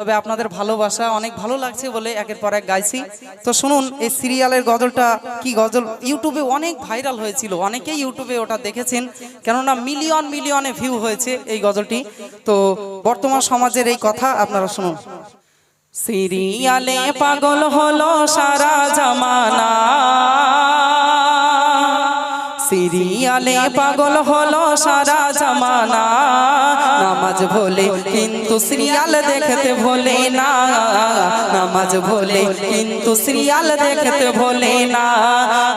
তবে আপনাদের ভালোবাসা অনেক ভালো লাগছে বলে একের পর এক গাইছি। তো শুনুন, এই সিরিয়ালের গজলটা কি গজল? ইউটিউবে অনেক ভাইরাল হয়েছিল, অনেকেই ইউটিউবে ওটা দেখেছেন, কেননা মিলিয়ন মিলিয়নে ভিউ হয়েছে এই গজলটি। তো বর্তমান সমাজের এই কথা আপনারা শুনুন। সিরিয়ালে পাগল হলো সারা জামানা। সিরিয়ালে পাগল হলো সারা জামানা। নামাজ ভোলে কিন্তু সিরিয়াল দেখতে ভোলে না। নামাজ ভোলে কিন্তু সিরিয়াল দেখতে ভোলে না।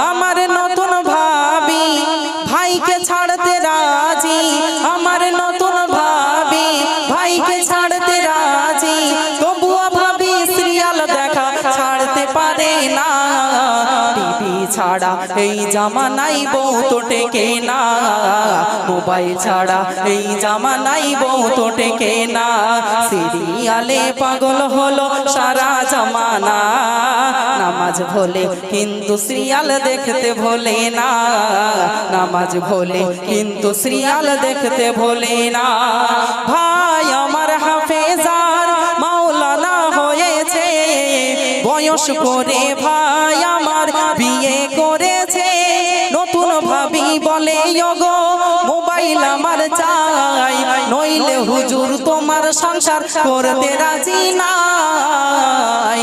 আমার নতুন ছাড়া এই জামানাই বউ তো টেকে না। মোবাইল ছাড়া এই জামানাই বউ তো টেকে না। সিরিয়ালে পাগল হলো সারা জামানা। নামাজ ভোলে কিন্তু সিরিয়াল দেখতে ভোলে না। নামাজ ভোলে কিন্তু সিরিয়াল দেখতে ভোলে না। বয়স করে ভাই আমার বিয়ে করেছে। নতুন ভাবি বলে গো মোবাইল আমার চাই। নইলে হুজুর তোমার সংসার করতে রাজি নাই।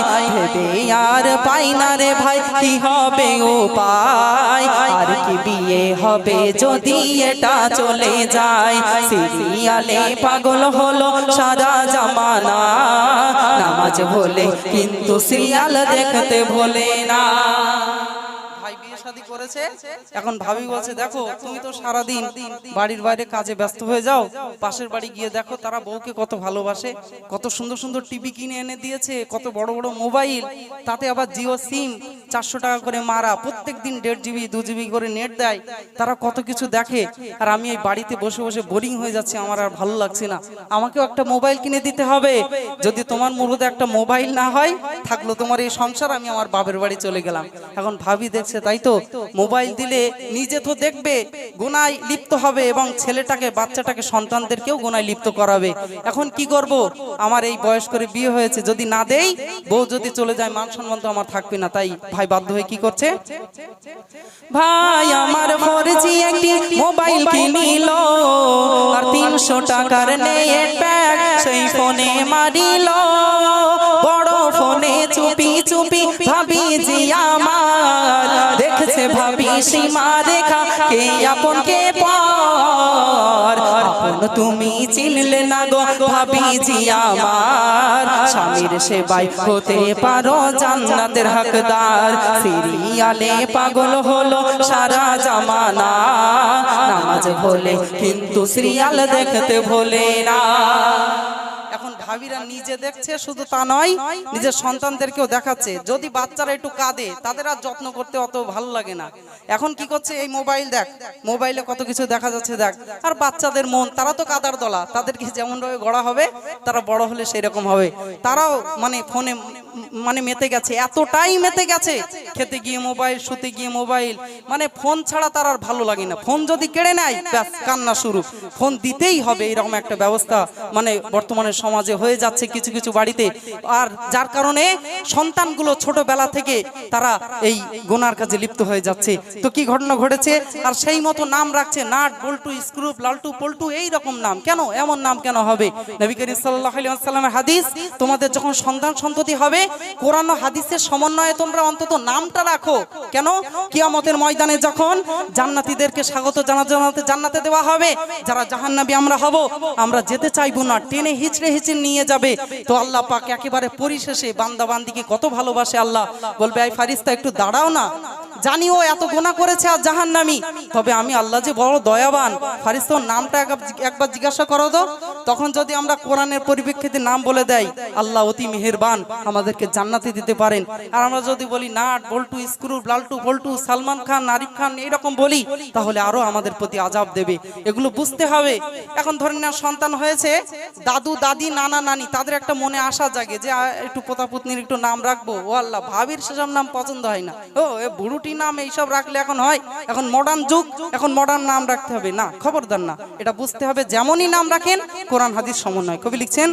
আর পাই না রে ভাই, কি হবে ও পাই আর কি বিয়ে হবে যদি এটা চলে যায়? সিরিয়ালে পাগল হলো সারা জামানা। নামাজ ভোলে কিন্তু সিরিয়াল দেখতে ভোলে না। করেছে। এখন ভাবি বলছে দেখো তুমি তো সারাদিন বাড়ির বাইরে কাজে ব্যস্ত হয়ে যাও পাশের বাড়ি গিয়ে দেখো তারা বউকে কত ভালোবাসে কত সুন্দর সুন্দর টিভি কিনে এনে দিয়েছে কত বড় বড় মোবাইল তাতে আবার জিও সিম চারশো টাকা করে মারা, প্রত্যেক দিন দেড় জিবি দু জিবি করে নেট দেয়। তারা কত কিছু দেখে। আর আমি এই বাড়িতে বসে বসে বোরিং হয়ে যাচ্ছে, আমার আর ভালো লাগছে না। আমাকেও একটা মোবাইল কিনে দিতে হবে। যদি তোমার মুরুদে একটা মোবাইল না হয়, থাকল তোমার এই সংসার, আমি আমার বাপের বাড়ি চলে গেলাম। এখন ভাবি দেখছে, তাই তো? মোবাইল দিলে নিজে তো দেখবে, গুনায় লিপ্ত হবে এবং ছেলেটাকে, বাচ্চাটাকে, সন্তানদেরকেও গুনায় লিপ্ত করাবে। এখন কি করব? আমার এই বয়স করে বিয়ে হয়েছে, যদি না দেই, বউ যদি চলে যায়, মান সম্মান তো আমার থাকবে না, তাই ভাই বাধ্য হয়ে কি করছে? ভাই, আমার ফরজি একটি মোবাইল কিনিল আর তিনশো টাকার নেট প্যাক সেই ফোনে মারিল। সীমা রেখা কে আপন কে পর? আপন তুমি চিনলে না গো ভাবি জি আমার। স্বামীর সেবাই হতে পারো জান্নাতের হকদার। সিরিয়ালে পাগল হলো সারা জামানা। নামাজ ভোলে কিন্তু সিরিয়াল দেখতে ভোলে না। ভাবিরা নিজে দেখছে, শুধু তা নয়, নিজের সন্তানদেরকেও দেখাচ্ছে। যদি বাচ্চারা একটু কাঁদে, তাদের আর যত্ন করতে অত ভালো লাগে না। এখন কি করছে, এই মোবাইল দেখ, মোবাইলে কত কিছু দেখা যাচ্ছে, দেখ। আর বাচ্চাদের মন, তারা তো কাদার দলা, তাদেরকে যেমনভাবে গড়া হবে, তারা বড় হলে সেই রকম হবে। তারাও মানে ফোনে মানে মেতে গেছে, এতটাই মেতে গেছে, খেতে গিয়ে মোবাইল, শুতে গিয়ে মোবাইল। মানে ফোন ছাড়া তার আর ভালো লাগে না। ফোন যদি কেড়ে নেয়, ব্যাস, কান্না শুরু। ফোন দিতেই হবে এরকম একটা ব্যবস্থা। মানে বর্তমানে সমাজে হয়ে যাচ্ছে কিছু কিছু বাড়িতে। আর যার কারণে সন্তানগুলো ছোটবেলা থেকে তারা এই গোনার কাজে লিপ্ত হয়ে যাচ্ছে। তো কি ঘটনা ঘটেছে? আর সেই মতো নাম রাখছে নাট, বল্টু, স্ক্রুপ, লালটু, পল্টু, এই রকম নাম। কেন? এমন নাম কেন হবে? নবী করিম সাল্লাল্লাহু আলাইহি ওয়াসাল্লামের হাদিস, তোমাদের যখন সন্তান সন্ততি হবে কোরআন হাদিসের সমন্বয়ে তোমরা অন্তত নামটা রাখো। কেন? কিয়ামতের ময়দানে যখন জান্নাতিদেরকে স্বাগত জানাতে জানাতে জান্নাতে দেওয়া হবে, যারা জাহান্নাবি আমরা হব, আমরা যেতে চাইব না। টেনে হিচড়ে হিচড়ে নিয়ে যাবে। তো আল্লাহ পাক একেবারে পরিশেষে বান্দা বান্দিকে কত ভালোবাসে আল্লাহ। বলবে আই ফারিস্তা, একটু দাঁড়াও না। জানি ও এত গোনা করেছে আর জাহান্নামী। তবে আমি আল্লাহ যে বড় দয়াবান ফারিস্তা ওর নামটা একবার- জিজ্ঞাসা করো তো। তখন যদি আমরা কোরআনের পরিপ্রেক্ষিতে নাম বলে দেয় আল্লাহ অতি মেহেরবান, আমাদেরকে জান্নাতে দিতে পারেন। আর আমরা যদি বলি নাট বল্টু স্ক্রু লালটু, বল্টু, সালমান খান আরিফ খান, এইরকম বলি, তাহলে আরও আমাদের প্রতি আজাব দেবে। এগুলো বুঝতে হবে। এখন ধরেন না সন্তান হয়েছে, দাদু, দাদি, নানা, নানি, তাদের একটা মনে আশা জাগে যে একটু পোতা পুতনির একটু নাম রাখব। ও আল্লাহ, ভাবির সেসব নাম পছন্দ হয় না। ও, এ বুড়ুটি নাম এইসব রাখলে এখন হয়, এখন মডার্ন যুগ, এখন মডার্ন নাম রাখতে হবে। না, খবরদার না, এটা বুঝতে হবে যেমনই নাম রাখেন, কোরআন, হাদিস, সমন্বয়। কবি লিখছেন,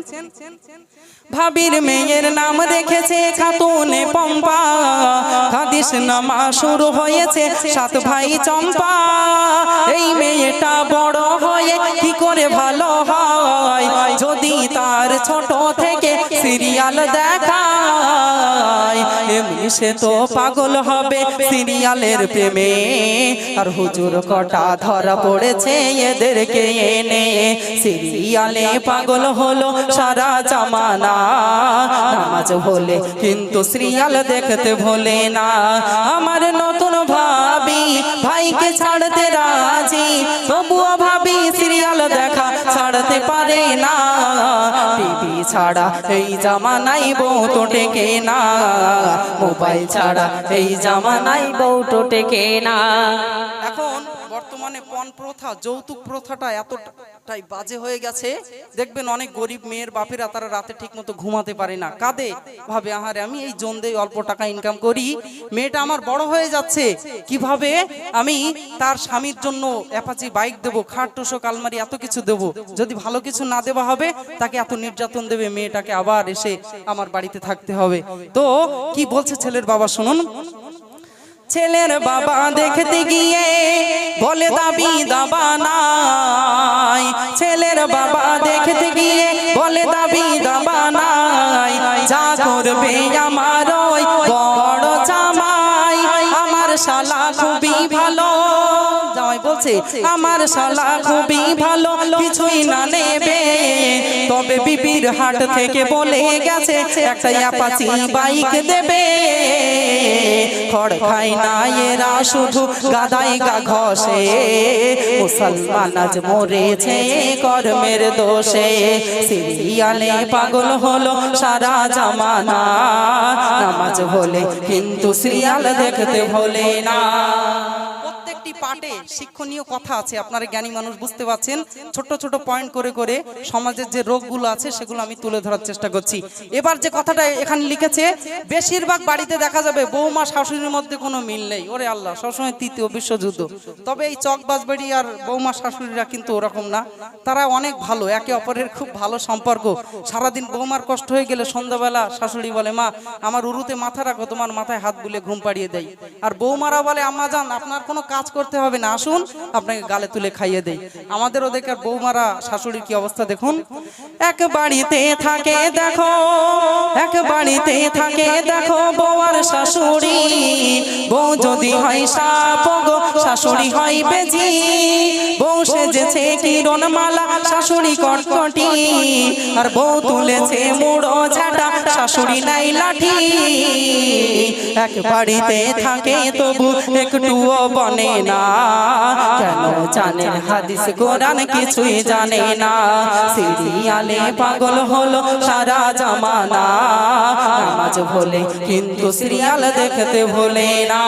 ভাবির মেয়ের নাম রেখেছে খাতুনে পম্পা, হাদিস নামা শুরু হয়েছে সাত ভাই চম্পা। এই মেয়েটা বড় হয়ে কি করে ভালো হয়? যদি তার ছোট থেকে সিরিয়াল দেখায় এমনি সে তো পাগল হবে সিরিয়ালের প্রেমে। আর হুজুর কটা ধরা পড়েছে এদেরকে এনে। সিরিয়ালে পাগল হলো সারা জামানা। নামাজ হলে কিন্তু সিরিয়াল দেখতে ভোলে না। আমার নতুন ভাবি ভাইকে ছাড়তে রাজি? তবুও ভাবি সিরিয়াল দেখা ছাড়তে পারে না। টিভি ছাড়া এই জামানাই বউ তো টেকে না। মোবাইল ছাড়া এই জামানাই বউ তো টেকে না। এখন বর্তমানে পণ প্রথা, যৌতুক প্রথাটা এতটাই বাজে হয়ে গেছে। দেখবেন অনেক গরিব মেয়ের বাপেরা তারা রাতে ঠিক মতো ঘুমাতে পারে না। কাঁদে। ভাবে, আহারে, আমি এই জন দিয়ে অল্প টাকা ইনকাম করি। মেয়েটা আমার বড় হয়ে যাচ্ছে। কীভাবে আমি তার স্বামীর জন্য অ্যাপাচি বাইক দেবো, খাট টুসো কালমারি এত কিছু দেবো? যদি ভালো কিছু না দেওয়া হবে, তাকে এত নির্যাতন দেবে, মেয়েটাকে আবার এসে আমার বাড়িতে থাকতে হবে। তো কি বলছে ছেলের বাবা, শুনুন। ছেলের বাবা দেখতে গিয়ে বলে, দাবি দাবা নাই। ছেলের বাবা দেখতে গিয়ে বলে, দাবি দাবা নাই। যা করবে আমার ওই বড় জামাই, আমার শালা খুবই ভালো। আমার শালা খুবই ভালো, কিছুই না নেবে। তবে বিবির হাট থেকে বলে গেছে একটা বাইক দেবে। খড় খাই না এরা, শুধু গাদাই গা ঘষে। মুসলমান আজ মরেছে কর্মের দোষে। সিরিয়ালে পাগল হলো সারা জামানা। নামাজ হলে কিন্তু সিরিয়াল দেখতে হলে না। প্রত্যেকটি পাঠে শিক্ষণীয় কথা আছে, আপনারা জ্ঞানী মানুষ বুঝতে পারছেন। ছোট ছোট পয়েন্ট করে করে সমাজের যে রোগগুলো আছে, সেগুলো আমি তুলে ধরার চেষ্টা করছি। এবার যে কথাটা এখানে লিখেছে, বেশিরভাগ বাড়িতে দেখা যাবে বৌমা শাশুড়ির মধ্যে কোনো মিল নেই। ওরে আল্লাহ, সবসময় তৃতীয় বিশ্বযুদ্ধ। তবে এই চকবাজবাড়ি আর বৌমা শাশুড়িরা কিন্তু ওরকম না। তারা অনেক ভালো, একে অপরের খুব ভালো সম্পর্ক। সারাদিন বৌমার কষ্ট হয়ে গেলে সন্ধ্যাবেলা শাশুড়ি বলে, মা, আমার উরুতে মাথা রাখো, তোমার মাথায় হাত বুলে ঘুম পাড়িয়ে দেয় আর বৌমারা বলে, আম্মা, যান, আপনার কোনো কাজ করতে হবে না, আসুন, আপনাকে গালে তুলে খাইয়ে দেয় আমাদের ওদের বৌমারা, শাশুড়ির কি অবস্থা দেখুন? এক বাড়িতে থাকে, দেখো, এক বাড়িতে থাকে, দেখো বৌয়ার শাশুড়ি, বউ যদি হয় সাপ গো শাশুড়ি হয় বেজি। বউ সেজেছে কিরণ মালা শাশুড়ি কটকটি আর বউ তুলেছে মুড়ো ঝাঁটা শাশুড়ি নাই লাঠি। এক বাড়িতে থাকে তবু একটুও বনে না। কেন জানেন হাদিস কোরআন কিছুই জানে না। সিরিয়ালে পাগল হলো সারা জামানা। নামাজ ভোলে কিন্তু সিরিয়াল দেখতে ভোলে না।